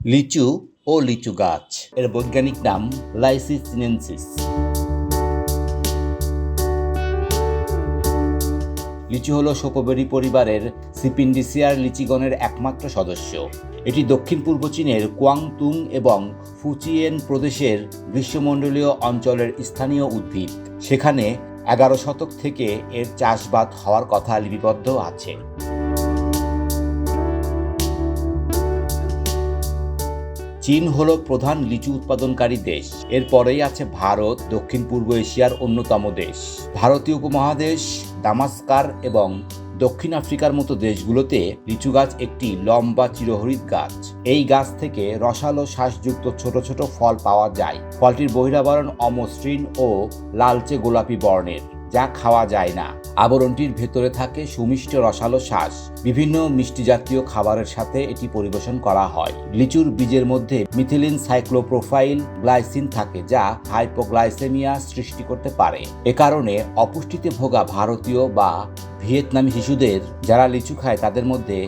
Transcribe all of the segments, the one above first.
লিচু ও লিচু গাছ। এর বৈজ্ঞানিক নাম লাইসিস চিনেনসিস লিচু হলো শোকোবেরি পরিবারের সিপিন্ডিসিয়ার লিচিগণের একমাত্র সদস্য। এটি দক্ষিণ পূর্ব চীনের কুয়াংতুং এবং ফুচিয়েন প্রদেশের গ্রীষ্মমণ্ডলীয় অঞ্চলের স্থানীয় উদ্ভিদ। সেখানে এগারো শতক থেকে এর চাষবাদ হওয়ার কথা লিপিবদ্ধ আছে। চীন হলো প্রধান লিচু উৎপাদনকারী দেশ। এরপরেই আছে ভারত, দক্ষিণ পূর্ব এশিয়ার অন্যতম দেশ। ভারতীয় উপমহাদেশ, দামাস্কার এবং দক্ষিণ আফ্রিকার মতো দেশগুলোতে লিচু গাছ একটি লম্বা চিরহরিৎ গাছ। এই গাছ থেকে রসালো শ্বাসযুক্ত ছোট ছোট ফল পাওয়া যায়। ফলটির বহিরাবরণ অমসৃণ ও লালচে গোলাপি বর্ণের। যা খাওয়া যায় না। আবরণটির ভেতরে থাকে সুমিষ্ট রসালো শ্বাস। বিভিন্ন মিষ্টি জাতীয় খাবারের সাথে এটি পরিবেশন করা হয়। লিচুর বীজের মধ্যে মিথিলিন সাইক্লোপ্রোফাইল গ্লাইসিন থাকে যা হাইপোগ্লাইসেমিয়া সৃষ্টি করতে পারে। এ কারণে অপুষ্টিতে ভোগা ভারতীয় বা ভিয়েতনামি শিশুদের যারা লিচু খায় তাদের মধ্যে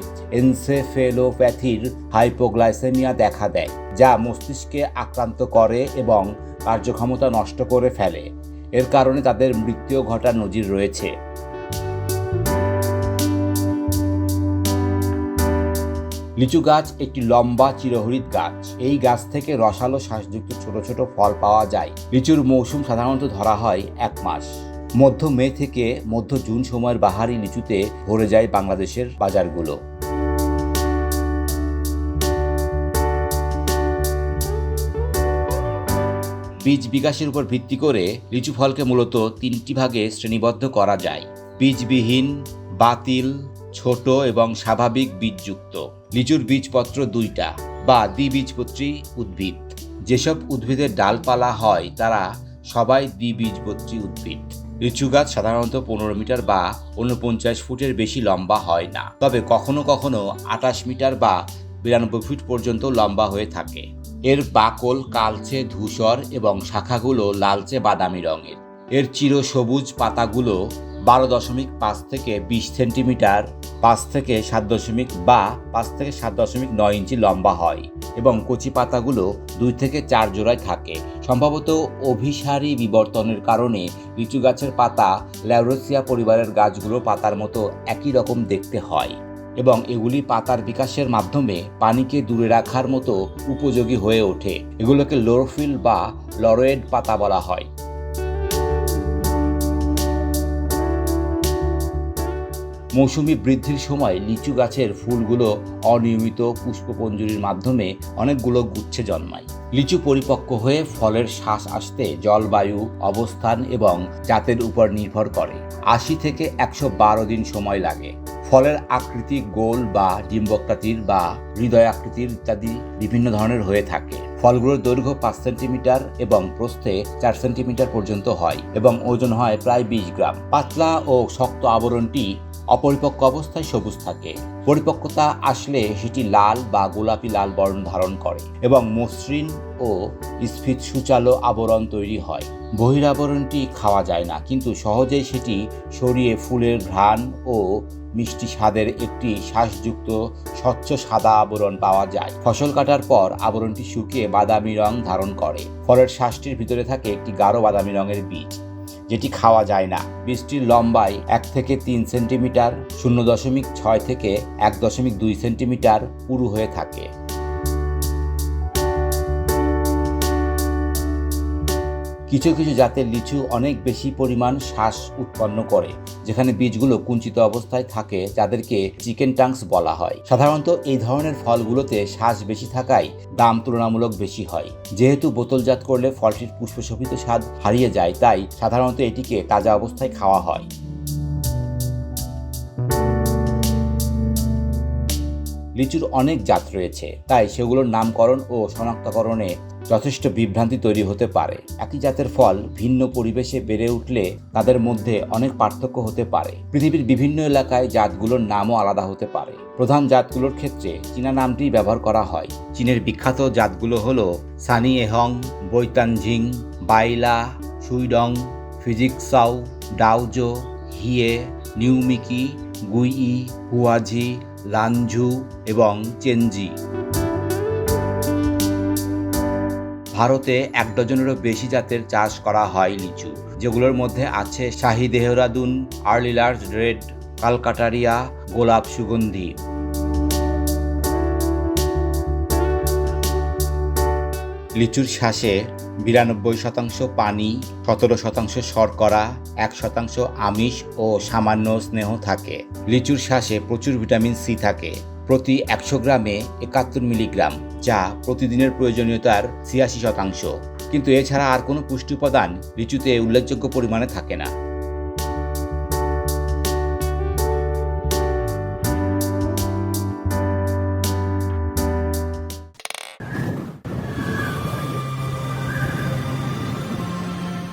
এনসেফেলোপ্যাথির হাইপোগ্লাইসেমিয়া দেখা দেয়, যা মস্তিষ্কে আক্রান্ত করে এবং কার্যক্ষমতা নষ্ট করে ফেলে। এর কারণে তাদের মৃত্যু ঘটার নজির রয়েছে। লিচু গাছ একটি লম্বা চিরহরিৎ গাছ। এই গাছ থেকে রসালো শ্বাসযুক্ত ছোট ছোট ফল পাওয়া যায়। লিচুর মৌসুম সাধারণত ধরা হয় এক মাস। মধ্য মে থেকে মধ্য জুন সময়ের বাহারি লিচুতে ভরে যায় বাংলাদেশের বাজারগুলো। বীজ বিকাশের উপর ভিত্তি করে লিচু ফলকে মূলত তিনটি ভাগে শ্রেণীবদ্ধ করা যায়। বীজবিহীন, বাতিল, ছোট এবং স্বাভাবিক বীজযুক্ত। লিচুর বীজপত্র দুইটা বা দ্বিবীজপত্রী উদ্ভিদ। যেসব উদ্ভিদের ডালপালা হয়, তারা সবাই দ্বিবীজপত্রী উদ্ভিদ। লিচু গাছ সাধারণত পনেরো মিটার বা উনপঞ্চাশ ফুটের বেশি লম্বা হয় না। তবে কখনো কখনো আঠাশ মিটার বা বিরানব্বই ফুট পর্যন্ত লম্বা হয়ে থাকে। এর বাকল কালচে ধূসর এবং শাখাগুলো লালচে বাদামি রঙের। এর চির সবুজ পাতাগুলো বারো দশমিক পাঁচ থেকে বিশ সেন্টিমিটার, পাঁচ থেকে সাত দশমিক বা পাঁচ থেকে সাত দশমিক নয় ইঞ্চি লম্বা হয় এবং কচি পাতাগুলো দুই থেকে চার জোড়ায় থাকে। সম্ভবত অভিসারী বিবর্তনের কারণে লিচু গাছের পাতা ল্যাউরোসিয়া পরিবারের গাছগুলো পাতার মতো একই রকম দেখতে হয়। এবং এগুলি পাতার বিকাশের মাধ্যমে পানিকে দূরে রাখার মতো উপযোগী হয়ে ওঠে। এগুলোকে লোরোফিল বা লরয়েড পাতা বলা হয়। মৌসুমি বৃদ্ধির সময় লিচু গাছের ফুলগুলো অনিয়মিত পুষ্পপঞ্জুরির মাধ্যমে অনেকগুলো গুচ্ছে জন্মায়। লিচু পরিপক্ক হয়ে ফলের শ্বাস আসতে জলবায়ু, অবস্থান এবং জাতের উপর নির্ভর করে। আশি থেকে একশো বারো দিন সময় লাগে। ফলের আকৃতি গোল বা ডিম্বকাতির বা হৃদয় আকৃতির ইত্যাদি বিভিন্ন ধরনের হয়ে থাকে। ফলগুলোর দৈর্ঘ্য পাঁচ সেন্টিমিটার এবং প্রস্থে চার সেন্টিমিটার পর্যন্ত হয় এবং ওজন হয় প্রায় বিশ গ্রাম। পাতলা ও শক্ত আবরণটি অপরিপক্ক অবস্থায় সবুজ থাকে। পরিপক্কতা আসলে সেটি লাল বা গোলাপি লাল বর্ণ ধারণ করে এবং মসৃণ ও স্ফীত সুচালো আবরণ তৈরি হয়। বহিরাবরণটি খাওয়া যায় না, কিন্তু সহজেই সেটি সরিয়ে ফুলের ঘ্রাণ ও মিষ্টি স্বাদের একটি শ্বাসযুক্ত স্বচ্ছ সাদা আবরণ পাওয়া যায়। ফসল কাটার পর আবরণটি শুকিয়ে বাদামি রং ধারণ করে। ফলের শ্বাসটির ভিতরে থাকে একটি গাঢ় বাদামি রঙের বীজ, যেটি খাওয়া যায় না। বীজটির লম্বায় এক থেকে তিন সেন্টিমিটার, শূন্য দশমিক ছয় থেকে এক দশমিক দুই সেন্টিমিটার পুরু হয়ে থাকে। কিছু কিছু জাতের লিচু অনেক বেশি পরিমাণ শ্বাস উৎপন্ন করে। যেখানে বীজগুলো কুঞ্চিত অবস্থায় থাকে, যাদেরকে চিকেন টাংস বলা হয়। সাধারণত এই ধরনের ফলগুলোতে শ্বাস বেশি থাকায় দাম তুলনামূলক বেশি হয়। যেহেতু বোতলজাত করলে ফলটির পুষ্পশোভিত স্বাদ হারিয়ে যায়, তাই সাধারণত এটিকে তাজা অবস্থায় খাওয়া হয়। লিচুর অনেক জাত রয়েছে, তাই সেগুলোর নামকরণ ও শনাক্তকরণে যথেষ্ট বিভ্রান্তি তৈরি হতে পারে। একই জাতের ফল ভিন্ন পরিবেশে বেড়ে উঠলে তাদের মধ্যে অনেক পার্থক্য হতে পারে। পৃথিবীর বিভিন্ন এলাকায় জাতগুলোর নামও আলাদা হতে পারে। প্রধান জাতগুলোর ক্ষেত্রে চীনা নামটি ব্যবহার করা হয়। চীনের বিখ্যাত জাতগুলো হলো সানি এহং বৈতানজিং বাইলা, সুইডং, ফিজিক্সাও ডাউজো হিয়ে, নিউমিকি, গুইই, হুয়াঝি, লানঝু এবং চেনজি ভারতে এক ডজনেরও বেশি জাতের চাষ করা হয় লিচু, যেগুলোর মধ্যে আছে Shahi Dehradun, early large red, কালকাটারিয়া, গোলাপ সুগন্ধি। লিচুর শ্বাসে বিরানব্বই শতাংশ পানি, সতেরো শতাংশ শর্করা, এক শতাংশ আমিষ ও সামান্য স্নেহ থাকে। লিচুর শ্বাসে প্রচুর ভিটামিন সি থাকে। প্রতি একশো গ্রামে একাত্তর মিলিগ্রাম, যা প্রতিদিনের প্রয়োজনীয়তার ছিয়াশি শতাংশ। কিন্তু এছাড়া আর কোনো পুষ্টি উপাদান লিচুতে উল্লেখযোগ্য পরিমাণে থাকে না।